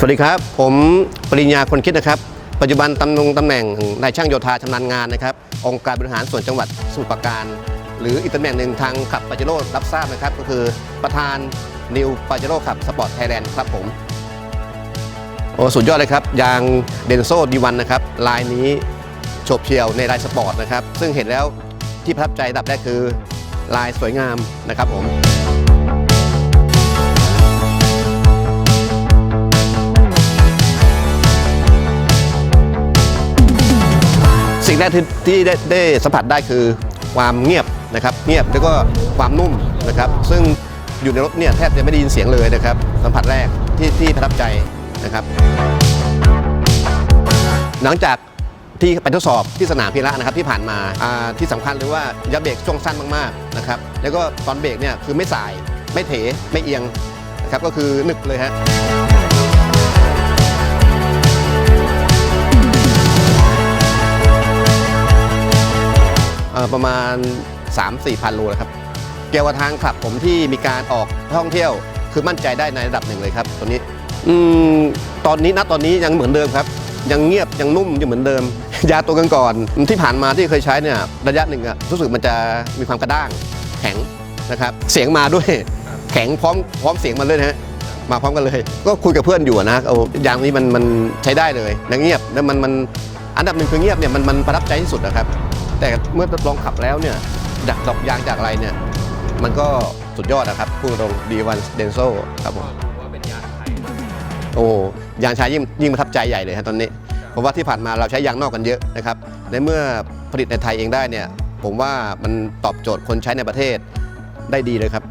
สวัสดีครับ ผมปริญญาคนคิดนะครับ ปัจจุบันตำแหน่งตำแหน่งนายช่างโยธาชำนาญงานนะครับ องค์การบริหารส่วนจังหวัดสมุทรปราการ หรืออีกตำแหน่งหนึ่งทางขับปาเจโร่รับทราบนะครับ ก็คือประธานนิวปาเจโร่ขับสปอร์ตไทยแลนด์ครับผมโอ้สุดยอดเลยครับ ยางเดนโซดีวันนะครับ ลายนี้โฉบเฉี่ยวในลายสปอร์ตนะครับ ซึ่งเห็นแล้วที่ประทับใจดับแรกคือลายสวยงามนะครับผม งแรกที่ที่ได้ได้สัมผัสได้คือความเงียบนะครับ เงียบแล้วก็ความนุ่มนะครับ ซึ่งอยู่ในรถเนี่ยแทบจะไม่ได้ยินเสียงเลยนะครับ สัมผัสแรกที่ที่ประทับใจนะครับ หลังจากที่ไปทดสอบที่สนามพีระนะครับที่ผ่านมาที่สำคัญเลยว่ายับเบรกช่วงสั้นมากๆนะครับ แล้วก็ตอนเบรกเนี่ยคือไม่สายไม่เถไม่เอียงนะครับก็คือหนึกเลยฮะ ประมาณ 3-4พันโลนะครับ เกี่ยวกับทางขับผมที่มีการออกท่องเที่ยว คือมั่นใจได้ในระดับหนึ่งเลยครับตัวนี้อืมตอนนี้นะตอนนี้ยังเหมือนเดิมครับ ยังเงียบยังนุ่มอยู่เหมือนเดิม ยาตัวกันก่อนๆที่ผ่านมาที่เคยใช้เนี่ยระยะหนึ่งอะรู้สึกมันจะมีความกระด้างแข็งนะครับ เสียงมาด้วยแข็งพร้อมพร้อมเสียงมาเลยนะฮะมาพร้อมกันเลย ก็คุยกับเพื่อนอยู่อะนะโอ้ยางนี้มันมันใช้ได้เลยและเงียบแล้วมันมันอันดับหนึ่งคือเงียบเนี่ยมันมันประทับใจที่สุดนะครับ แต่เมื่อลองขับแล้วเนี่ยจากดอกยางจากอะไรเนี่ย มันก็สุดยอดนะครับพูดตรงดีวันเดนโซครับผมโอ้ยางชายยิ่งยิ่งประทับใจใหญ่เลยครับตอนนี้ เพราะว่าที่ผ่านมาเราใช้ยางนอกกันเยอะนะครับในเมื่อผลิตในไทยเองได้เนี่ย ผมว่ามันตอบโจทย์คนใช้ในประเทศได้ดีเลยครับ